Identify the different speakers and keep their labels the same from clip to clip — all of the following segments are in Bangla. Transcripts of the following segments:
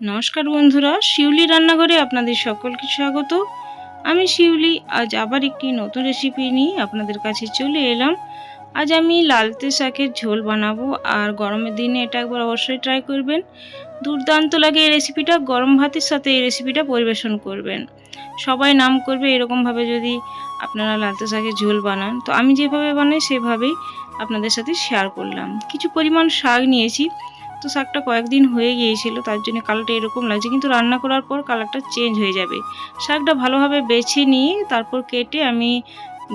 Speaker 1: নমস্কার বন্ধুরা, শিউলি রান্নাঘরে আপনাদের সকলকে স্বাগত। আমি শিউলি, আজ আবার একটি নতুন রেসিপি নিয়ে আপনাদের কাছে চলে এলাম। আজ আমি লালতে শাকের ঝোল বানাবো, আর গরমের দিনে এটা একবার অবশ্যই ট্রাই করবেন। দুর্দান্ত লাগে এই রেসিপিটা গরম ভাতের সাথে এই রেসিপিটা পরিবেশন করবেন। সবাই নাম করবে এরকমভাবে যদি আপনারা লালতে শাকের ঝোল বানান। তো আমি যেভাবে বানাই, সেভাবেই আপনাদের সাথে শেয়ার করলাম। কিছু পরিমাণ শাক নিয়েছি। তো শাকটা কয়েকদিন হয়ে গিয়েছিল, তার জন্য কালারটা এরকম লাগছে, কিন্তু রান্না করার পর কালারটা চেঞ্জ হয়ে যাবে। শাকটা ভালোভাবে বেছে নিয়ে তারপর কেটে আমি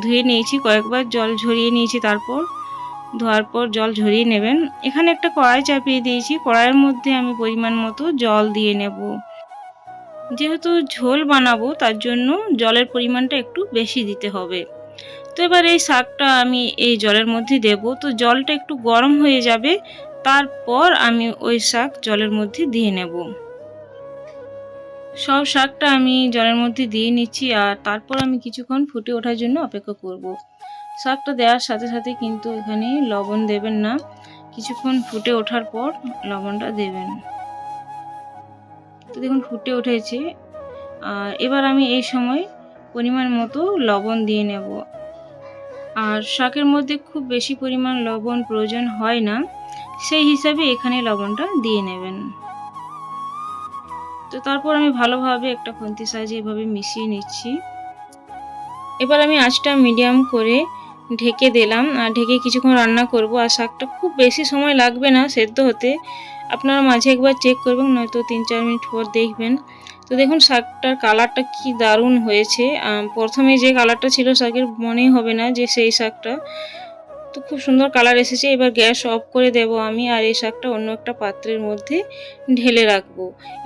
Speaker 1: ধুয়ে নিয়েছি, কয়েকবার জল ঝরিয়ে নিয়েছি তারপর। ধোয়ার পর জল ঝরিয়ে নেবেন। এখানে একটা কড়াই চাপিয়ে দিয়েছি, কড়াইয়ের মধ্যে আমি পরিমাণ মতো জল দিয়ে নেব। যেহেতু ঝোল বানাবো, তার জন্য জলের পরিমাণটা একটু বেশি দিতে হবে। তো এবার এই শাকটা আমি এই জলের মধ্যে দেব। তো জলটা একটু গরম হয়ে যাবে তারপর আমি ওই শাক জলের মধ্যে দিয়ে নেব। সব শাকটা আমি জলের মধ্যে দিয়ে নিচ্ছি আর তারপর আমি কিছুক্ষণ ফুটে ওঠার জন্য অপেক্ষা করব। শাকটা দেওয়ার সাথে সাথে কিন্তু এখানে লবণ দেবেন না। কিছুক্ষণ ফুটে ওঠার পর লবণটা দেবেন। তো দেখুন, ফুটে উঠেছে। আর এবার আমি এই সময় পরিমাণ মতো লবণ দিয়ে নেব। আর শাকের মধ্যে খুব বেশি পরিমাণ লবণ প্রয়োজন হয় না। সেই হিসাবে এখানে লবণটা দিয়ে নেবেন। তো তারপর আমি ভালোভাবে একটা খুন্তি সাইজে এভাবে মিশিয়ে নিচ্ছি। এবার আমি আঁচটা মিডিয়াম করে ঢেকে দিলাম। আর ঢেকে কিছুক্ষণ রান্না করব। আর শাকটা খুব বেশি সময় লাগবে না সেদ্ধ হতে। আপনারা মাঝে একবার চেক করবেন, নয়তো তিন চার মিনিট পর দেখবেন। তো দেখুন, শাকটার কালারটা কি দারুণ হয়েছে। প্রথমে যে কালারটা ছিল, শাকের মনেই হবে না যে সেই শাকটা। তো খুব সুন্দর কালার এসেছে। এবার গ্যাস অফ করে দেব আমি আর এই শাকটা অন্য একটা পাত্রের মধ্যে ঢেলে রাখব।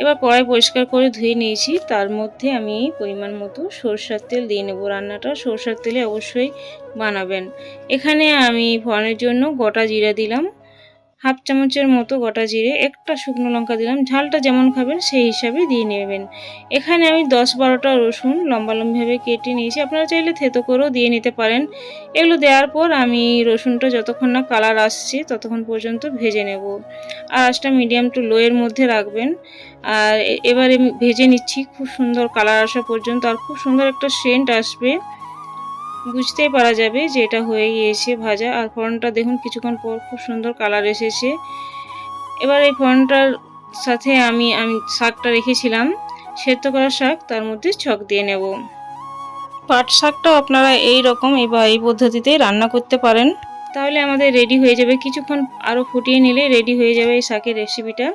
Speaker 1: এবার কড়াই পরিষ্কার করে ধুয়ে নিয়েছি। তার মধ্যে আমি পরিমাণ মতো সরষার তেল দিয়ে নেব। রান্নাটা সরষার তেলে অবশ্যই বানাবেন। এখানে আমি ফোড়নের জন্য গোটা জিরা দিলাম। হাফ চামচের মতো গোটা জিরে, একটা শুকনো লঙ্কা দিলাম। ঝালটা যেমন খাবেন, সেই হিসাবে দিয়ে নেবেন। এখানে আমি দশ বারোটা রসুন লম্বা লম্বিভাবে কেটে নিয়েছি। আপনারা চাইলে থেতো করেও দিয়ে নিতে পারেন। এগুলো দেওয়ার পর আমি রসুনটা যতক্ষণ না কালার আসছে, ততক্ষণ পর্যন্ত ভেজে নেব। আর আঁচটা মিডিয়াম টু লোয়ের মধ্যে রাখবেন। আর এবারে ভেজে নিচ্ছি। খুব সুন্দর কালার আসা পর্যন্ত। আর খুব সুন্দর একটা সেন্ট আসবে। বুঝতেই পারা যাবে যে এটা হয়ে গিয়েছে ভাজা। আর ফোড়নটা দেখুন, কিছুক্ষণ পর খুব সুন্দর কালার এসেছে। এবার এই ফোড়নটার সাথে আমি আমি শাকটা রেখেছিলাম। সেদ্ধ করা শাক, তার মধ্যে ছক দিয়ে নেব। পাট শাকটাও আপনারা এই রকম বা এই পদ্ধতিতে রান্না করতে পারেন। তাহলে আমাদের রেডি হয়ে যাবে। কিছুক্ষণ আরও ফুটিয়ে নিলে রেডি হয়ে যাবে এই শাকের রেসিপিটা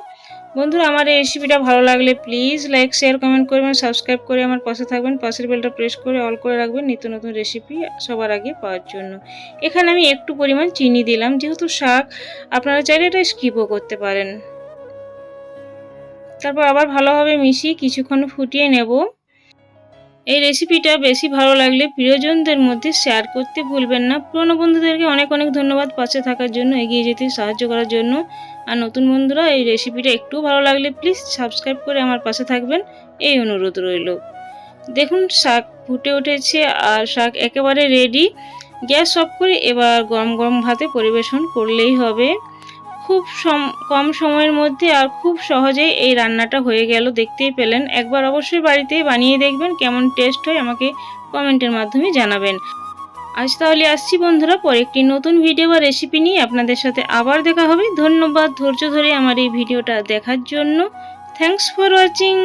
Speaker 1: বন্ধুরা, আমার এই রেসিপিটা ভালো লাগলে প্লিজ লাইক শেয়ার কমেন্ট করবেন সাবস্ক্রাইব করে আমার পাশে থাকবেন, পাশের বেলটা প্রেস করে অল করে রাখবেন নিত্য নতুন রেসিপি সবার আগে পাওয়ার জন্য। এখানে আমি একটু পরিমাণ চিনি দিলাম, যেহেতু শাক, আপনারা চাইলে এটা স্কিপও করতে পারেন। তারপর আবার ভালোভাবে মিশিয়ে কিছুক্ষণ ফুটিয়ে নেব। এই রেসিপিটা বেশি ভালো লাগলে প্রিয়জনদের মধ্যে শেয়ার করতে ভুলবেন না। পুরনো বন্ধুদেরকে অনেক অনেক ধন্যবাদ পাশে থাকার জন্য, এগিয়ে যেতে সাহায্য করার জন্য। আর নতুন বন্ধুরা, এই রেসিপিটা একটু ভালো লাগলে প্লিজ সাবস্ক্রাইব করে আমার পাশে থাকবেন। এই অনুরোধ রইল। দেখুন, শাক ফুটে উঠেছে আর শাক একেবারে রেডি গ্যাস অফ করে এবার গরম গরম ভাতে পরিবেশন করলেই হবে। খুব কম সময়ের মধ্যে আর খুব সহজেই এই রান্নাটা হয়ে গেল, দেখতেই পেলেন। একবার অবশ্যই বাড়িতে বানিয়ে দেখবেন, কেমন টেস্ট হয় আমাকে কমেন্টের মাধ্যমে জানাবেন। আজ তাহলে আসছি বন্ধুরা, পরে একটি নতুন ভিডিও বা রেসিপি নিয়ে আপনাদের সাথে আবার দেখা হবে। ধন্যবাদ ধৈর্য ধরে আমার এই ভিডিওটা দেখার জন্য। Thanks for watching